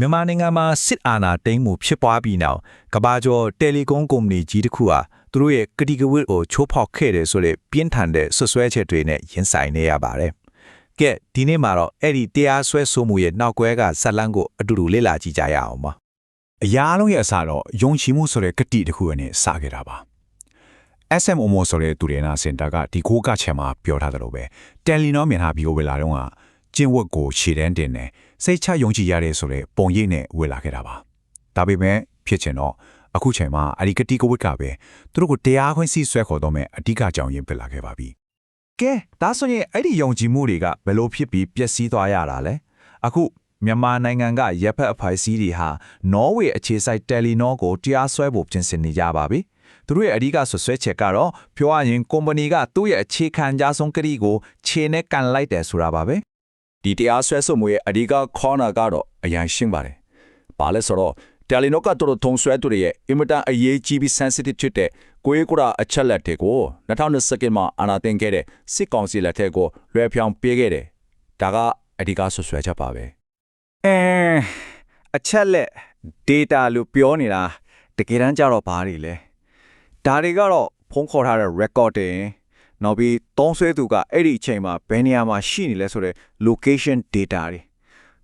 မြန်မာနိုင်ငံမှာစစ်အာဏာသိမ်းမှုဖြစ်ပွားပြီးနောက်ကမ္ဘာကျော်တယ်လီကွန်ကုမ္ပဏီကြီးတစ်ခုဟာသူတို့ရဲ့ကတိကဝတ်ကိုချိုးဖောက်ခဲ့တယ်ဆိုတဲ့ပြင်းထန်တဲ့ဆွဆွဲချက်တွေနဲ့ရင်ဆိုင်နေရပါတယ်။ကဲဒီနေ့မှာတော့အဲ့ဒီတရားစွဲဆိုမှုရဲ့နောက်ကွဲကဇက်လန်းကိုအတူတူလေ့လာကြည့်ကြရအောင်ပါအရာအလုံးရဲ့အစတော့ယုံကြည်မှုဆိုတဲ့ကတိတစ်ခုနဲ့စခဲ့တာပါ SMOMO ဆိုတဲ့သူတွေနာစင်တာကဒီကိုကချက်မှာပြောထားတယ်လို့ပဲတယ်လီနောမြင်ထားပြီးဝေလာတော့ ကကျင့်ဝတ်ကိုခြေတန်းတင်နေစိတ်ချယုံကြည်ရတဲ့ဆိုတဲ့ပုံရိပ်နဲ့ဝေလာခဲ့တာပါဒါပေမဲ့ဖြစ်ချင်တော့အခုချိန်မှာအဒီကတိကဝတ်ကပဲသူတို့ကိုတရားခွင့်စီဆွဲခေါ်တော့မဲ့အဓိကကြောင့်ရင်းဖြစ်လာခဲ့ပါပြီကဲဒါဆိုရင်အဲ့ဒီယုံကြည်မှုတွေကဘယ်လိုဖြစ်ပြီးပျက်စီးသွားရတာလဲအခုမြန်မာနိုင်ငံကရပ်ဖက်အဖွဲ့အစည်းတွေဟာနော်ဝေအခြေစိုက်တယ်လီနောကိုတရားစွဲဖို့ပြင်ဆင်နေကြပါပြီသူတို့ရဲ့အဓိကဆွဆွဲချက်ကတော့ပြောရရင်ကုမ္ပဏီကသူ့ရဲ့အခြေခံကြဆုံးကတိကိုခြေနဲ့ကန်လိုက်တယ်ဆိုတာပါပဲ ဒီတရားဆွဲဆိုမှုရဲ့အဓိက corner ကတော့အရန်ရှင်းပါတယ်။ဘာလဲဆိုတော့တယ်လီနိုကတို့ထုံဆွဲသူတွေရဲ့အင်မတန်အရေးကြီးပြီး sensitive ဖြစ်တဲ့ကိုယ်ကိုယ်ရာအချက်လက်တွေကို2020မှာအာနာတင်ခဲ့တဲ့စစ်ကောင်စီလက်ထက်ကိုလွှဲပြောင်းပေးခဲ့တယ်။ဒါကအဓိကဆွဆွဲချက်ပါပဲအဲအချက်လက် data လို့ပြောနေတာတကယ်တမ်းကျတော့ဘာတွေလဲဒါတွေကတော့ဖုန်းခေါ်ထားတဲ့ recording နောက်ပြီးသုံးဆွဲသူကအဲ့ဒီအချိန်မှာဘယ်နေရာမှာရှိနေလဲဆိုတဲ့ location data တွေ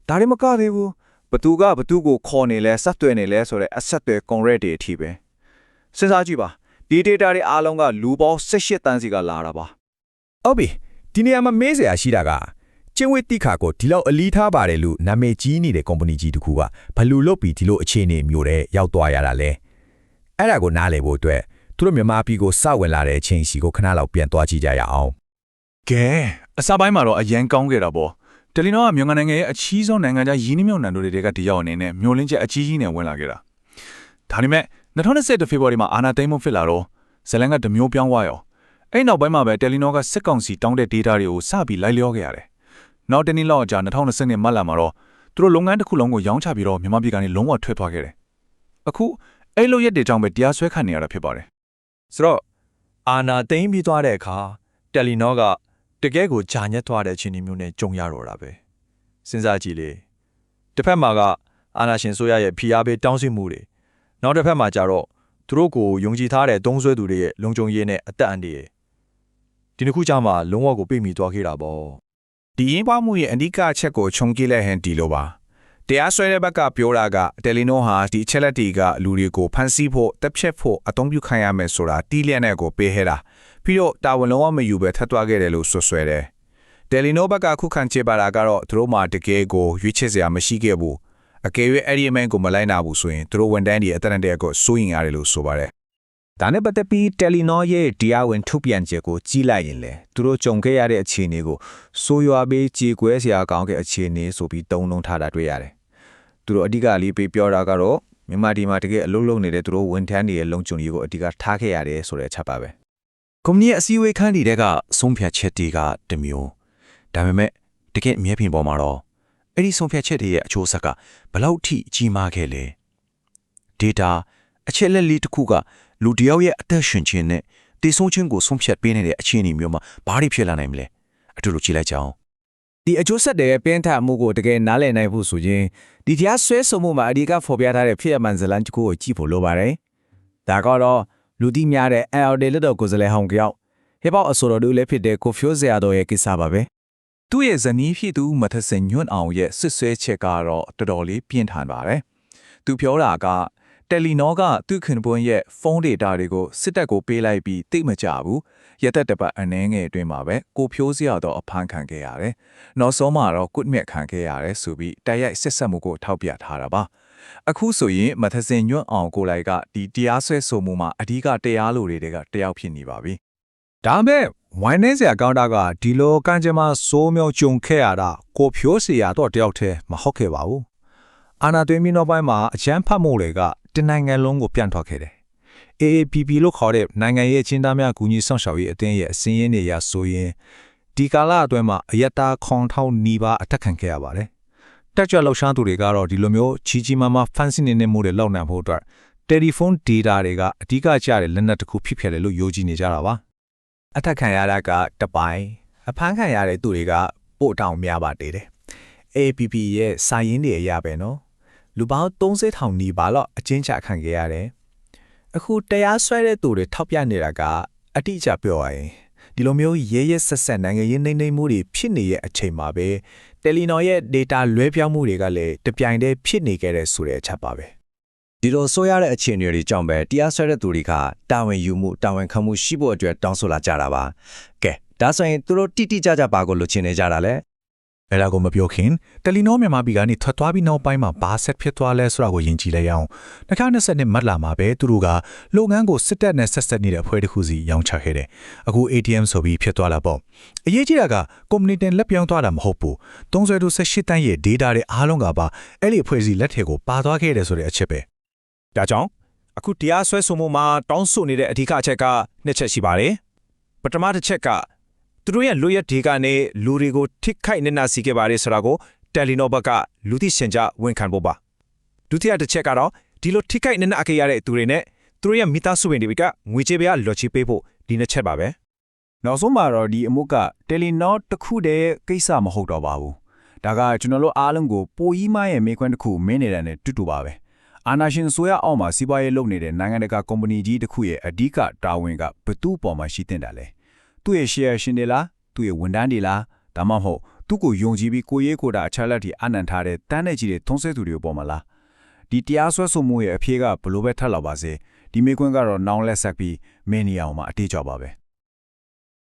ဒါတွေမကသေးဘူးဘသူကဘသူကိုခေါ်နေလဲဆက်သွယ်နေလဲဆိုတဲ့အဆက်တွေ concrete တွေအထိပဲစဉ်းစားကြည့်ပါဒီ data တွေအားလုံးကလူပေါင်း18တန်းစီကလာတာပါဟုတ်ပြီဒီနေရာမှာမေးစရာရှိတာကကျင်းဝတ်တိခါကိုဒီလောက်အလီးထားပါတယ်လို့နာမည်ကြီးနေတဲ့ကုမ္ပဏီကြီးတစ်ခုကဘယ်လူလုပ်ပြီးဒီလိုအခြေအနေမျိုးတဲ့ရောက်သွားရတာလဲအဲ့ဒါကိုနားလည်ဖို့အတွက် သူတို့မြန်မာပြည်ကိုစဝင်လာတဲ့အချိန်စီကိုခဏလောက်ပြန်သွားကြည့်ကြရအောင်ကဲအစပိုင်းမှာတော့အရန်ကောင်းခဲ့တာပေါ့တယ်လီနောကမြန်မာနိုင်ငံရဲ့အချီးဆုံးနိုင်ငံခြားရင်းနှီးမြှုပ်နှံတို့တွေကဒီရောက်အနေနဲ့မျောလင်းချက်အကြီးကြီးနဲ့ဝင်လာခဲ့တာဒါပေမဲ့2021ဖေဖော်ဝါရီမှာအာနာသိမ်းမှုဖြစ်လာတော့ဇလန်ကဓမျိုးပြောင်းသွားရောအဲ့နောက်ပိုင်းမှာပဲတယ်လီနောကစစ်ကောင်စီတောင်းတဲ့ data တွေကိုစပြီးလိုက်လျောခဲ့ရတယ်နောက်တနေ့လောက်ကြာ2020နှစ်မတ်လမှာတော့သူတို့လုပ်ငန်းတစ်ခုလုံးကိုရောင်းချပြီးတော့မြန်မာပြည်ကနေလုံးဝထွက်သွားခဲ့တယ်အခုအဲ့လိုရက်တွေကြောင့်ပဲတရားစွဲခံနေရတာဖြစ်ပါတယ် ဆိုတော့အာနာသိမ်းပြီးသွားတဲ့အခါတယ်လီနောကတကယ်ကိုဂျာညက်သွားတဲ့အခြေအနေမျိုးနဲ့ကြုံရတော့တာပဲစဉ်းစားကြည့်လေတစ်ဖက်မှာကအာနာရှင်ဆိုရရဲ့ဖိအားပေးတောင်းဆိုမှုတွေနောက်တစ်ဖက်မှာကျတော့သူတို့ကိုယုံကြည်ထားတဲ့သုံးဆွဲသူတွေရဲ့လုံခြုံရေးနဲ့အသက်အန္တရာယ်ဒီနှစ်ခုကြားမှာလုံးဝကိုပြိမိသွားခဲ့တာပေါ့ဒီရင်ပွားမှုရဲ့အဓိကအချက်ကိုခြုံကြည့်လိုက်ဟန်ဒီလိုပါ တရားစွဲတဲ့ဘက်ကပြောတာကတယ်လီနိုဟာဒီအချက်လက်တွေကလူတွေကိုဖန်ဆီးဖို့တက်ဖြတ်ဖို့အသုံးပြုခံရမယ်ဆိုတာတီးလျက်နဲ့ကိုပေးခဲ့တာပြီးတော့တာဝန်လုံးဝမယူပဲထပ်သွားခဲ့တယ်လို့ဆွဆွဲတယ်တယ်လီနိုဘက်ကခုခံချေပါတာကတော့သူတို့မှတကယ်ကိုရွေးချယ်စရာမရှိခဲ့ဘူးအကယ်၍အဲ့ဒီအမန်ကိုမလိုက်နာဘူးဆိုရင်သူတို့ဝန်တန်းတွေအတန်တည်းကိုစိုးရင်ရတယ်လို့ဆိုပါတယ်ဒါနဲ့ပတ်သက်ပြီးတယ်လီနောရဲ့တရားဝင်ထုတ်ပြန်ချက်ကိုကြီးလိုက်ရင်လေသူတို့ကြုံခဲ့ရတဲ့အခြေအနေကိုစိုးရွားပေးကြေကွဲစရာကောင်းတဲ့အခြေအနေဆိုပြီးတုံးလုံးထားတာတွေ့ရတယ်။ သူတို့အဓိကလေးပေးပြောတာကတော့မြန်မာဒီမှာတကယ်အလုပ်လုပ်နေတဲ့သူတို့ဝန်ထမ်းတွေရဲ့လုံခြုံရေးကိုအဓိကထားခဲ့ရတယ်ဆိုတဲ့အချက်ပါပဲကုမ္ပဏီရဲ့အစည်းအဝေးခန်းဒီတဲ့ကဆုံးဖြတ်ချက်တွေကတစ်မျိုးဒါပေမဲ့တကယ်အမြဲပြင်ပေါ်မှာတော့အဲ့ဒီဆုံးဖြတ်ချက်တွေရဲ့အချိုးဆက်ကဘယ်လောက်ထိကြီးမားခဲ့လဲ data အချက်လက်လေးတစ်ခုကလူတစ်ယောက်ရဲ့အသက်ရှင်ခြင်းနဲ့တည်ဆုံးခြင်းကိုဆုံးဖြတ်ပေးနေတဲ့အခြေအနေမျိုးမှာဘာတွေဖြစ်လာနိုင်မလဲအတူတူကြည့်လိုက်ကြအောင် ဒီအကျိုးဆက်တွေပင်းထမှုကိုတကယ်နားလည်နိုင်ဖို့ဆိုရင်ဒီတရားဆွဲဆိုမှုမှာအဓိကဖော်ပြထားတဲ့ဖြစ်ရမှန်ဇလန်တစ်ခုကိုကြည့်ဖို့လိုပါတယ်။ဒါကတော့လူသိများတဲ့ LD လက်တော်ကိုယ်စားလှယ်ဟောင်းကြောက်ဟေပေါအဆိုတော်တို့လည်းဖြစ်တဲ့ကိုဖြိုးစရာတော်ရဲ့ကိစ္စပါပဲ။သူ့ရဲ့ဇနီးဖြစ်သူမထစင်ညွန့်အောင်ရဲ့ဆွဆွဲချက်ကတော့တော်တော်လေးပြင်းထန်ပါတယ်။သူပြောတာက တယ်လီနောကသူ့ခင်ပွန်းရဲ့ဖုန်း data တွေကိုစစ်တပ်ကိုပေးလိုက်ပြီးတိတ်မကြဘူး။ရက်သက်တပတ်အနှဲငယ်အတွင်းမှာပဲကိုဖြိုးစရာတော်အဖမ်းခံခဲ့ရတယ်။နောက်ဆုံးမှာတော့ကုတ်မြက်ခံခဲ့ရတယ်ဆိုပြီးတိုက်ရိုက်ဆက်ဆက်မှုကိုထောက်ပြထားတာပါ။အခုဆိုရင်မထစင်ညွန့်အောင်ကိုလိုက်ကဒီတရားဆွဲဆိုမှုမှာအဓိကတရားလိုတွေကတယောက်ဖြစ်နေပါပြီ။ဒါမဲ့ဝိုင်းနေစရာကောင်းတာကဒီလိုကံကြမ္မာစိုးမျိုးကြုံခဲ့ရတာကိုဖြိုးစီရတော့တယောက်တည်းမဟုတ်ခဲ့ပါဘူးအာနာသွင်းပြီးနောက်ပိုင်းမှာအချမ်းဖတ်မှုတွေက တနိုင်ငံလုံးကိုပြန့်ထွက်ခဲ့တယ် AAPP လို့ခေါ်တဲ့နိုင်ငံရေးအချင်းသားများကူညီဆောင်ရှောက်ရေးအသင်းရဲ့အစည်းအဝေးနေရာဆိုရင်ဒီကာလအတွင်းမှာအယက်သားခေါင်ထောင်းနီးပါးအထက်ခံခဲ့ရပါတယ်တက်ကြွလှုပ်ရှားသူတွေကတော့ဒီလိုမျိုးချီချီမာမာဖန်ဆင်းနေနေမှုတွေလောက်နိုင်ဖို့အတွက်တယ်လီဖုန်း data တွေကအဓိကကျတဲ့လက်နက်တစ်ခုဖြစ်ခဲ့တယ်လို့ယုံကြည်နေကြတာပါအထက်ခံရတာကတပိုင်းအဖမ်းခံရတဲ့သူတွေကပို့တောင်များပါသေးတယ် APP ရဲ့စာရင်းတွေအရပဲနော် လူပေါင်း30ထောင်နီးပါတော့အချင်းချခံခဲ့ရတယ်။အခုတရားစွဲတဲ့သူတွေထောက်ပြနေတာကအတိအကျပြောရရင်ဒီလိုမျိုးရဲရဲဆက်ဆက်နိုင်ငံရေးနှိမ့်နှိမ့်မှုတွေဖြစ်နေရဲ့အချိန်မှာပဲတယ်လီနော်ရဲ့ data လွဲပြောင်းမှုတွေကလည်းတပြိုင်တည်းဖြစ်နေခဲ့တဲ့ဆိုတဲ့အချက်ပါပဲဒီလိုဆိုရတဲ့အခြေအနေတွေကြောင့်ပဲတရားစွဲတဲ့သူတွေကတာဝန်ယူမှုတာဝန်ခံမှုရှိဖို့အတွက်တောင်းဆိုလာကြတာပါကဲဒါဆိုရင်သူတို့တိတိကျကျပါကိုလိုချင်နေကြတာလဲ အဲ့ဒါကိုမပြောခင်တယ်လီနောမြန်မာပြည်ကနေထွက်သွားပြီးနောက်ပိုင်းမှာဘာဆက်ဖြစ်သွားလဲဆိုတာကိုယဉ်ကြည်လိုက်အောင်2020နှစ်မတ်လမှာပဲသူတို့ကလုပ်ငန်းကိုစစ်တပ်နဲ့ဆက်ဆက်နေတဲ့အဖွဲ့တစ်ခုစီရောင်းချခဲ့တယ်အခု ATM ဆိုပြီးဖြစ်သွားလာပေါ့အရေးကြီးတာက community လက်ပြောင်းသွားတာမဟုတ်ဘူးသုံးဆွဲသူ18တန်းရဲ့ data တွေအားလုံးကပါအဲ့ဒီအဖွဲ့စီလက်ထဲကိုပါသွားခဲ့တယ်ဆိုတဲ့အချက်ပဲ။ဒါကြောင့်အခုတရားစွဲဆိုမှုမှာတောင်းဆိုနေတဲ့အဓိကအချက်ကနှစ်ချက်ရှိပါတယ်။ပထမတစ်ချက်က သူတို့ရဲ့လူရက်ဒေကနေလူတွေကိုထိခိုက်နေနာစီခဲ့ပါတယ်ဆိုတာကိုတယ်လီနိုဘက်ကလူသိရှင်ကြားဝန်ခံဖို့ပါ။ဒုတိယတစ်ချက်ကတော့ဒီလိုထိခိုက်နေနာခဲ့ရတဲ့သူတွေနဲ့သူတို့ရဲ့မိသားစုဝင်တွေကငွေကြေးပြားလော်ချီပေးဖို့ဒီနှစ်ချက်ပါပဲ။နောက်ဆုံးမှာတော့ဒီအမှုကတယ်လီနော့တစ်ခုတည်းကိစ္စမဟုတ်တော့ပါဘူး။ဒါကကျွန်တော်တို့အားလုံးကိုပိုကြီးမရဲ့မေခွန်းတစ်ခုမင်းနေတဲ့နဲ့တူတူပါပဲ။အာနာရှင်ဆိုရအောက်မှာစီးပွားရေးလုပ်နေတဲ့နိုင်ငံတကာကုမ္ပဏီကြီးတစ်ခုရဲ့အဓိကတာဝန်ကဘယ်သူ့ပေါ်မှာရှိတင်တာလဲ။ သူ့ရဲ့ share ရှင်တွေလား။သူ့ရဲ့ဝန်ထမ်းတွေလား။ဒါမှမဟုတ်သူ့ကိုယုံကြည်ပြီးကိုရေးကိုတာအချက်လက်တွေအနံထားတဲ့တန်းတဲ့ကြီးတွေထုံးစဲသူတွေပေါ်မှာလား။ဒီတရားစွဲဆိုမှုရဲ့အဖြေကဘလို့ပဲထပ်လာပါစေ။ဒီမေခွန်းကတော့နောင်လက်ဆက်ပြီးမင်းနေအောင်မှာအတေးကြောပါပဲ။